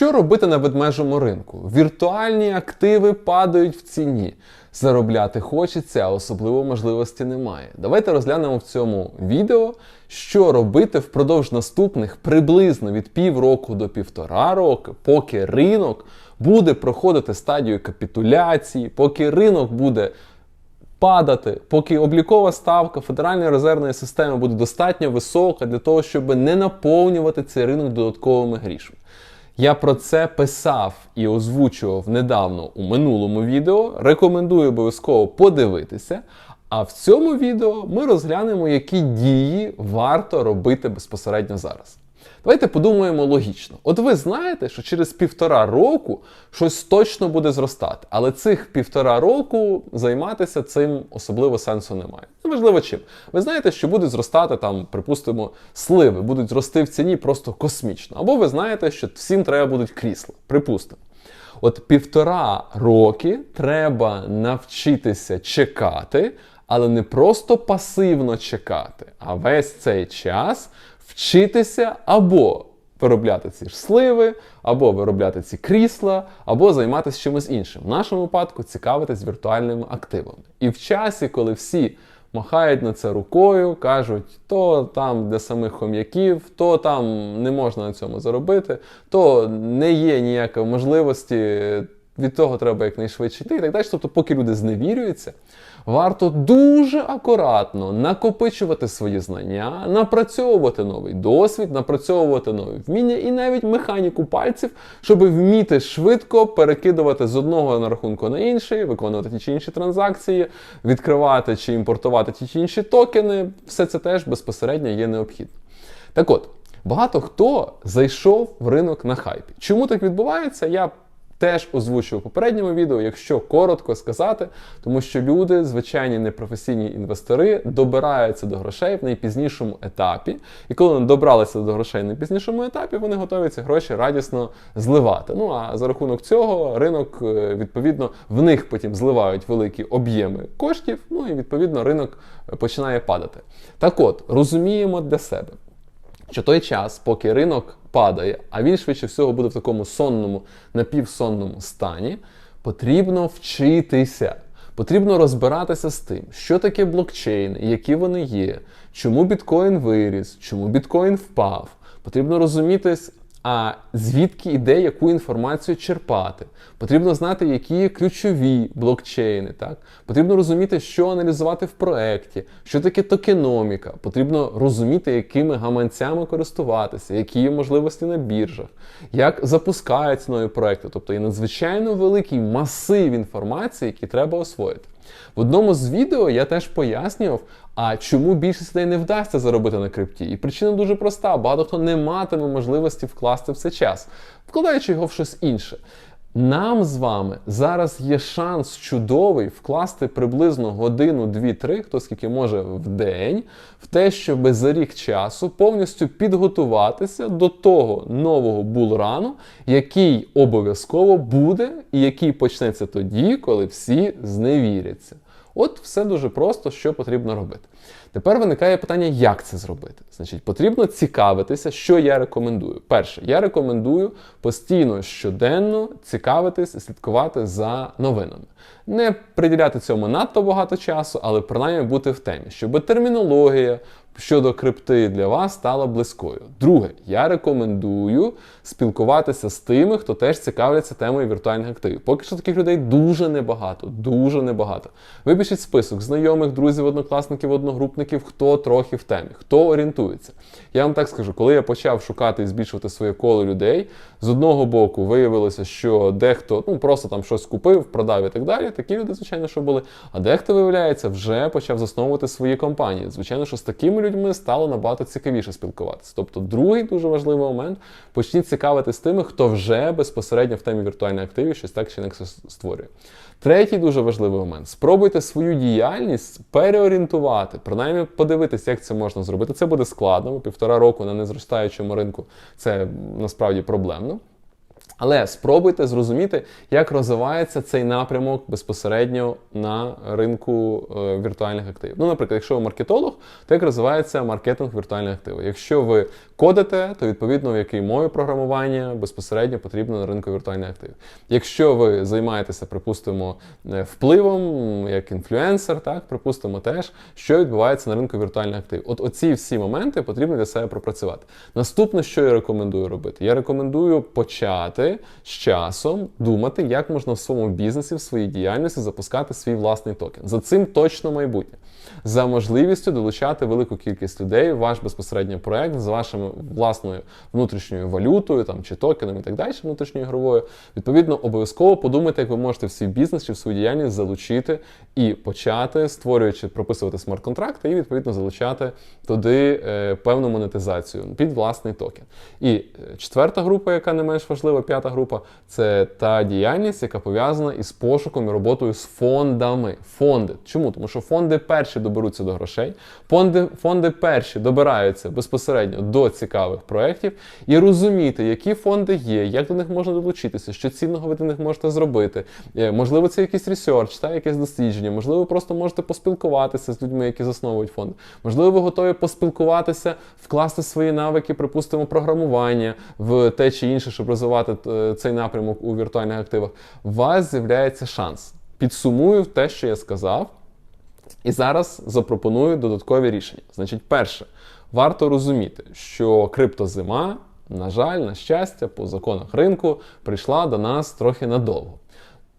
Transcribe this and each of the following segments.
Що робити на ведмежому ринку? Віртуальні активи падають в ціні. Заробляти хочеться, а особливо можливості немає. Давайте розглянемо в цьому відео, що робити впродовж наступних приблизно від півроку до півтора року, поки ринок буде проходити стадію капітуляції, поки ринок буде падати, поки облікова ставка Федеральної резервної системи буде достатньо висока для того, щоб не наповнювати цей ринок додатковими грішми. Я про це писав і озвучував недавно у минулому відео. Рекомендую обов'язково подивитися. А в цьому відео ми розглянемо, які дії варто робити безпосередньо зараз. Давайте подумаємо логічно. От ви знаєте, що через півтора року щось точно буде зростати, але цих півтора року займатися цим особливо сенсу немає. Неважливо чим. Ви знаєте, що будуть зростати там, припустимо, сливи, будуть зрости в ціні просто космічно. Або ви знаєте, що всім треба будуть крісла. Припустимо. От півтора роки треба навчитися чекати, але не просто пасивно чекати, а весь цей час вчитися або виробляти ці ж сливи, або виробляти ці крісла, або займатися чимось іншим. В нашому випадку цікавитись віртуальними активами. І в часі, коли всі махають на це рукою, кажуть, то там для самих хом'яків, то там не можна на цьому заробити, то не є ніякої можливості. Від того треба якнайшвидше йти і так далі. Тобто, поки люди зневірюються, варто дуже акуратно накопичувати свої знання, напрацьовувати новий досвід, напрацьовувати нові вміння і навіть механіку пальців, щоб вміти швидко перекидувати з одного на рахунку на інший, виконувати ті чи інші транзакції, відкривати чи імпортувати ті чи інші токени. Все це теж безпосередньо є необхідно. Так от, багато хто зайшов в ринок на хайпі. Чому так відбувається? Я теж озвучив у попередньому відео, якщо коротко сказати, тому що люди, звичайні непрофесійні інвестори, добираються до грошей в найпізнішому етапі. І коли вони добралися до грошей на найпізнішому етапі, вони готові ці гроші радісно зливати. Ну а за рахунок цього ринок, е, відповідно, в них потім зливають великі об'єми коштів. Ну і відповідно ринок починає падати. Так от розуміємо для себе. Що той час, поки ринок падає, а він швидше всього буде в такому сонному, напівсонному стані, потрібно вчитися. Потрібно розбиратися з тим, що таке блокчейн, які вони є, чому біткоін виріс, чому біткоін впав. Потрібно розуміти, а звідки іде яку інформацію черпати. Потрібно знати, які ключові блокчейни. Так? Потрібно розуміти, що аналізувати в проєкті, що таке токеноміка. Потрібно розуміти, якими гаманцями користуватися, які є можливості на біржах, як запускаються нові проекти. Тобто є надзвичайно великий масив інформації, який треба освоїти. В одному з відео я теж пояснював, а чому більшість людей не вдасться заробити на крипті. І причина дуже проста: багато хто не матиме можливості вкласти в це час, вкладаючи його в щось інше. Нам з вами зараз є шанс чудовий вкласти приблизно годину, дві-три, хто скільки може в день, в те, щоб за рік часу повністю підготуватися до того нового булрану, який обов'язково буде, і який почнеться тоді, коли всі зневіряться. От все дуже просто, що потрібно робити. Тепер виникає питання, як це зробити. Значить, потрібно цікавитися, що я рекомендую. Перше, я рекомендую постійно щоденно цікавитись і слідкувати за новинами. Не приділяти цьому надто багато часу, але принаймні бути в темі, щоб термінологія щодо крипти для вас стала близькою. Друге, я рекомендую спілкуватися з тими, хто теж цікавляться темою віртуальних активів. Поки що таких людей дуже небагато, дуже небагато. Випишіть список знайомих, друзів, однокласників, одногрупників, хто трохи в темі, хто орієнтується. Я вам так скажу, коли я почав шукати і збільшувати своє коло людей, з одного боку виявилося, що дехто ну просто там щось купив, продав і так далі. Такі люди, звичайно, що були. А дехто, виявляється, вже почав засновувати свої компанії. Звичайно, що з такими людьми стало набагато цікавіше спілкуватися. Тобто, другий дуже важливий момент почніть цікавитись тими, хто вже безпосередньо в темі віртуальних активів щось так чи інакше створює. Третій дуже важливий момент: спробуйте свою діяльність переорієнтувати, принаймні подивитися, як це можна зробити. Це буде складно, півтора року на незростаючому ринку це насправді проблемно. Але спробуйте зрозуміти, як розвивається цей напрямок безпосередньо на ринку е, віртуальних активів. Ну, наприклад, якщо ви маркетолог, то як розвивається маркетинг віртуальних активів. Якщо ви кодите, то відповідно в якій мові програмування безпосередньо потрібно на ринку віртуальних активів. Якщо ви займаєтеся, припустимо, е, впливом як інфлюенсер, так припустимо теж, що відбувається на ринку віртуальних активів. От оці всі моменти потрібно для себе пропрацювати. Наступне, що я рекомендую робити, я рекомендую почати з часом думати, як можна в своєму бізнесі, в своїй діяльності запускати свій власний токен. За цим точно майбутнє. За можливістю долучати велику кількість людей в ваш безпосередньо проект з вашою власною внутрішньою валютою, там чи токеном і так далі, внутрішньою ігровою. Відповідно, обов'язково подумайте, як ви можете в свій бізнес чи в свою діяльність залучити і почати, створюючи, прописувати смарт-контракти і відповідно залучати туди е, певну монетизацію під власний токен. І е, четверта група, яка не менш важлива, п'ята група, це та діяльність, яка пов'язана із пошуком і роботою з фондами. Фонди. Чому? Тому що фонди перші доберуться до грошей, фонди, фонди перші добираються безпосередньо до цікавих проєктів і розуміти, які фонди є, як до них можна долучитися, що цінного ви до них можете зробити. Е, Можливо, це якийсь ресерч, та, якесь дослідження, можливо, ви просто можете поспілкуватися з людьми, які засновують фонди. Можливо, ви готові поспілкуватися, вкласти свої навики, припустимо, програмування в те чи інше, щоб розвивати цей напрямок у віртуальних активах. У вас з'являється шанс. Підсумую те, що я сказав. І зараз запропоную додаткові рішення. Значить, перше, варто розуміти, що криптозима, на жаль, на щастя, по законах ринку прийшла до нас трохи надовго.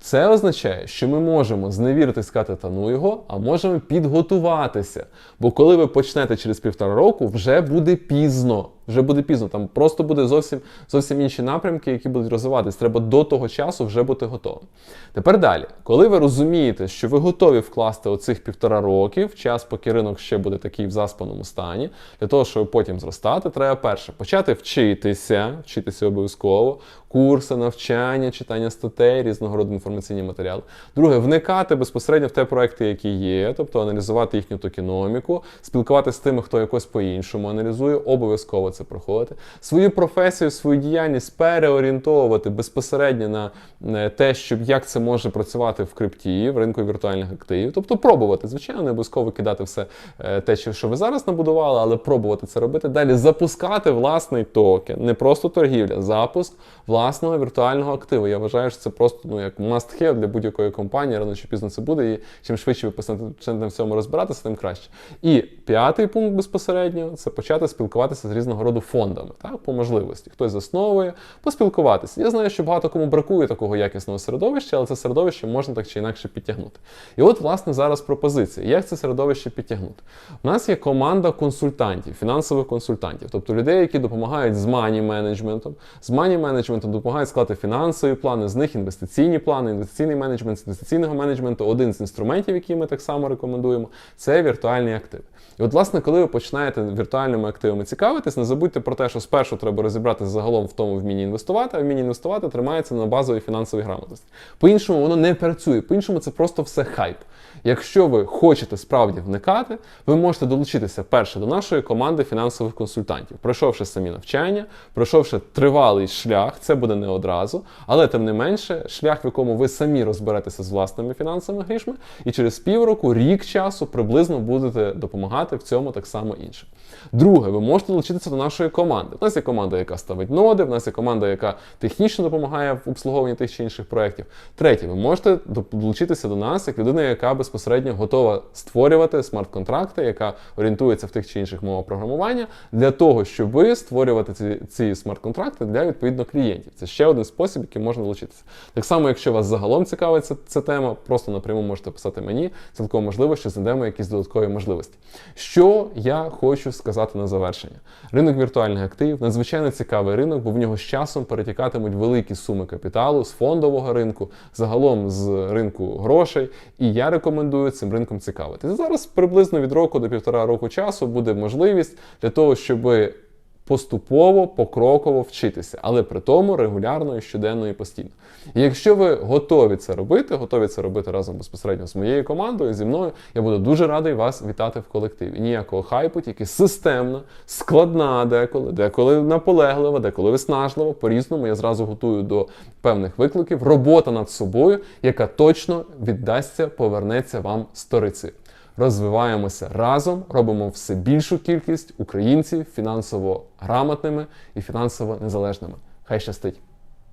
Це означає, що ми можемо зневірити сказати та ну його, а можемо підготуватися. Бо коли ви почнете через півтора року, вже буде пізно. Вже буде пізно. Там просто буде зовсім зовсім інші напрямки, які будуть розвиватись. Треба до того часу вже бути готовим. Тепер далі, коли ви розумієте, що ви готові вкласти оцих півтора років, час, поки ринок ще буде такий в заспаному стані, для того, щоб потім зростати, треба перше почати вчитися, вчитися обов'язково, курси, навчання, читання статей, різного роду інформаційні матеріали. Друге, вникати безпосередньо в те проекти, які є, тобто аналізувати їхню токеноміку, спілкуватися з тими, хто якось по-іншому аналізує, обов'язково це проходити. Свою професію, свою діяльність переорієнтовувати безпосередньо на е, те, щоб як це може працювати в крипті, в ринку віртуальних активів. Тобто пробувати, звичайно, не обов'язково кидати все е, те, що ви зараз набудували, але пробувати це робити. Далі запускати власний токен, не просто торгівля, запуск власного віртуального активу. Я вважаю, що це просто ну як must have для будь-якої компанії, рано чи пізно це буде, і чим швидше ви почнете в цьому розбиратися, тим краще. І п'ятий пункт безпосередньо це почати спілкуватися з різного роду фондами, так, по можливості. Хтось засновує, поспілкуватися. Я знаю, що багато кому бракує такого якісного середовища, але це середовище можна так чи інакше підтягнути. І от, власне, зараз пропозиція. Як це середовище підтягнути? У нас є команда консультантів, фінансових консультантів, тобто людей, які допомагають з мані менеджментом, з мані менеджментом допомагають склати фінансові плани, з них інвестиційні плани, інвестиційний менеджмент, з інвестиційного менеджменту. Один з інструментів, які ми так само рекомендуємо, це віртуальні активи. І от, власне, коли ви починаєте віртуальними активами цікавитись, забудьте про те, що спершу треба розібратися загалом в тому вмінні інвестувати, а вмінні інвестувати тримається на базовій фінансовій грамотності. По-іншому воно не працює, по-іншому це просто все хайп. Якщо ви хочете справді вникати, ви можете долучитися перше до нашої команди фінансових консультантів, пройшовши самі навчання, пройшовши тривалий шлях, це буде не одразу, але тим не менше, шлях, в якому ви самі розберетеся з власними фінансовими грішми, і через півроку, рік часу приблизно будете допомагати в цьому так само іншим. Друге, ви можете долучитися до нашої команди. У нас є команда, яка ставить ноди, в нас є команда, яка технічно допомагає в обслуговуванні тих чи інших проєктів. Третє, ви можете долучитися до нас як людина, яка безпосередньо готова створювати смарт-контракти, яка орієнтується в тих чи інших мовах програмування, для того, щоб створювати ці, ці смарт-контракти для відповідно клієнтів. Це ще один спосіб, який можна долучитися. Так само, якщо вас загалом цікавить ця, ця тема, просто напряму можете писати мені. Цілком можливо, що знайдемо якісь додаткові можливості. Що я хочу сказати на завершення? Ринок віртуальних активів надзвичайно цікавий ринок, бо в нього з часом перетікатимуть великі суми капіталу з фондового ринку, загалом з ринку грошей. І я рекомендую цим ринком цікавитись. Зараз приблизно від року до півтора року часу буде можливість для того, щоб поступово, покроково вчитися, але при тому регулярно і щоденно і постійно. І якщо ви готові це робити, готові це робити разом безпосередньо з моєю командою, зі мною, я буду дуже радий вас вітати в колективі. Ніякого хайпу, тільки системна, складна деколи, деколи наполеглива, деколи виснажлива. По-різному я зразу готую до певних викликів. Робота над собою, яка точно віддасться, повернеться вам сторицею. Розвиваємося разом, робимо все більшу кількість українців фінансово грамотними і фінансово незалежними. Хай щастить!